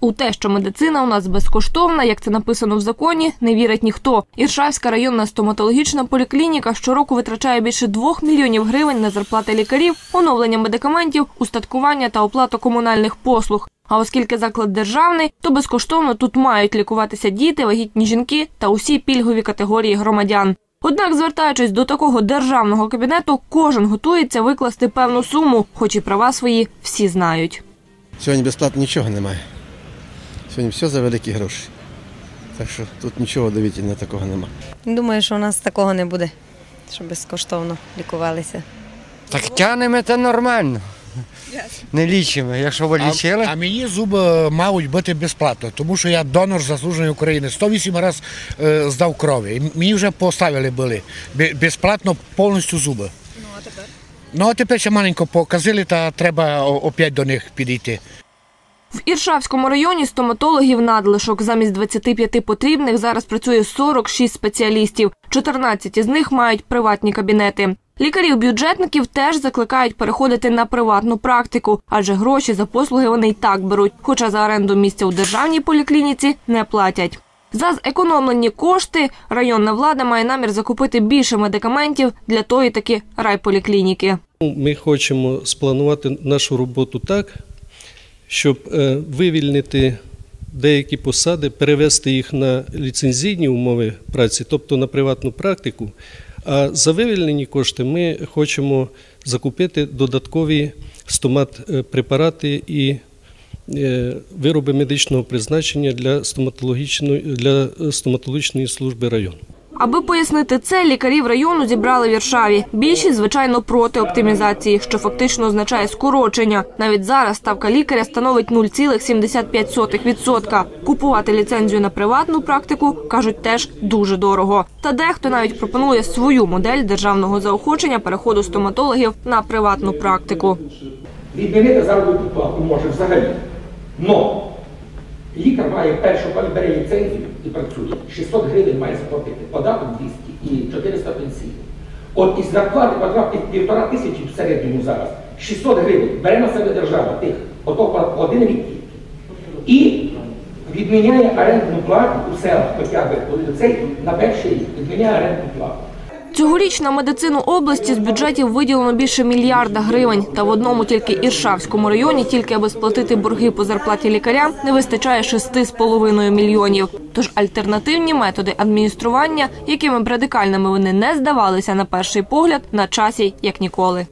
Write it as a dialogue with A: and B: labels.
A: У те, що медицина у нас безкоштовна, як це написано в законі, не вірить ніхто. Іршавська районна стоматологічна поліклініка щороку витрачає більше двох мільйонів гривень на зарплати лікарів, оновлення медикаментів, устаткування та оплату комунальних послуг. А оскільки заклад державний, то безкоштовно тут мають лікуватися діти, вагітні жінки та усі пільгові категорії громадян. Однак, звертаючись до такого державного кабінету, кожен готується викласти певну суму, хоч і права свої всі знають.
B: Сьогодні безплатно нічого немає. Сьогодні все за великі гроші. Так що тут нічого довітельного такого немає.
C: Думаю, що у нас такого не буде, щоб безкоштовно лікувалися.
D: Так тянемо це нормально. Не лічимо. Якщо ви лічили,
E: А, а мені зуби мають бути безплатно, тому що я донор заслуженої України. 108 разів е, здав крові. І мені вже поставили були безплатно повністю зуби. Ну а тепер? Ну а тепер ще маленько показали, та треба опять до них підійти.
A: В Іршавському районі стоматологів надлишок. Замість 25 потрібних зараз працює 46 спеціалістів. 14 із них мають приватні кабінети. Лікарів-бюджетників теж закликають переходити на приватну практику, адже гроші за послуги вони й так беруть, хоча за оренду місця у державній поліклініці не платять. За зекономлені кошти районна влада має намір закупити більше медикаментів для тої таки райполіклініки.
F: Ми хочемо спланувати нашу роботу так, щоб е, вивільнити деякі посади, перевести їх на ліцензійні умови праці, тобто на приватну практику. А за вивільнені кошти ми хочемо закупити додаткові стомат-препарати і е, вироби медичного призначення для стоматологічної, для стоматологічної служби району.
A: Аби пояснити це, лікарів району зібрали в Віршаві. Більшість, звичайно, проти оптимізації, що фактично означає скорочення. Навіть зараз ставка лікаря становить 0,75%. Купувати ліцензію на приватну практику, кажуть, теж дуже дорого. Та дехто навіть пропонує свою модель державного заохочення переходу стоматологів на приватну практику.
G: відмінити заробітну плату може взагалі. Но лікар має першу бере ліцензію і працює. 600 гривень має заплатити, податок 200 і 400 пенсій. От із зарплати півтора тисячі в середньому зараз 600 гривень бере на себе держава тих, ото один рік. І відміняє орендну плату у селах, хоча б цей на перший рік відміняє орендну плату.
A: Цьогоріч на медицину області з бюджетів виділено більше мільярда гривень. Та в одному тільки Іршавському районі, тільки аби сплатити борги по зарплаті лікарям, не вистачає 6,5 мільйонів. Тож альтернативні методи адміністрування, якими б радикальними вони не здавалися на перший погляд, на часі як ніколи.